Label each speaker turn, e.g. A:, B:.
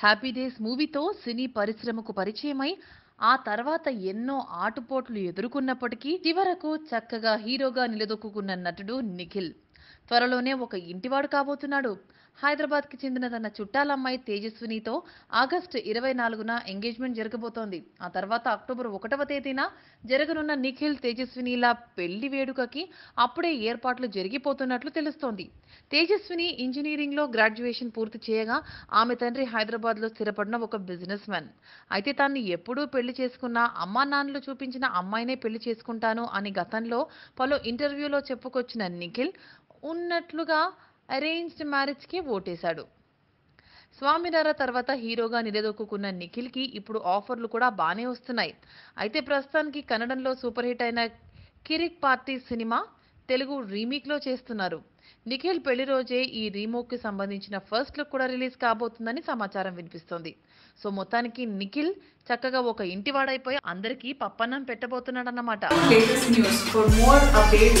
A: Happy days మూవీతో సినీ పరిశ్రమకు పరిచయమై ఆ తర్వాత ఎన్నో ఆటుపోట్లు ఎదుర్కొన్నప్పటికీ చివరకు చక్కగా హీరోగా నిలదొక్కుకున్న నటుడు నిఖిల్. త్వరలోనే ఒక ఇంటివాడు కాబోతున్నాడు. హైదరాబాద్కి చెందిన తన చుట్టాలమ్మాయి తేజస్వినితో ఆగస్టు ఇరవై నాలుగున ఎంగేజ్మెంట్ జరగబోతోంది. ఆ తర్వాత అక్టోబర్ ఒకటవ తేదీన జరగనున్న నిఖిల్ తేజస్వినిల పెళ్ళి వేడుకకి అప్పుడే ఏర్పాట్లు జరిగిపోతున్నట్లు తెలుస్తోంది. తేజస్విని ఇంజనీరింగ్లో గ్రాడ్యుయేషన్ పూర్తి చేయగా ఆమె తండ్రి హైదరాబాద్లో స్థిరపడిన ఒక బిజినెస్ మ్యాన్. అయితే తాను ఎప్పుడూ పెళ్ళి చేసుకున్న అమ్మా నాన్నలు చూపించిన అమ్మాయినే పెళ్ళి చేసుకుంటాను అని గతంలో పలు ఇంటర్వ్యూలో చెప్పుకొచ్చిన నిఖిల్ ఉన్నట్లుగా అరేంజ్డ్ మ్యారేజ్కి ఓటేశాడు. స్వామినార తర్వాత హీరోగా నిలదొక్కున్న నిఖిల్కి ఇప్పుడు ఆఫర్లు కూడా బాగానే వస్తున్నాయి. అయితే ప్రస్తుతానికి కన్నడంలో సూపర్ హిట్ అయిన కిరిక్ పార్టీ సినిమా తెలుగు రీమేక్లో చేస్తున్నారు. నిఖిల్ పెళ్ళి రోజే ఈ రీమోక్కి సంబంధించిన ఫస్ట్ లుక్ కూడా రిలీజ్ కాబోతుందని సమాచారం వినిపిస్తోంది. సో మొత్తానికి నిఖిల్ చక్కగా ఒక ఇంటివాడైపోయి అందరికీ పప్పన్నం పెట్టబోతున్నాడు
B: అన్నమాట news. For more updates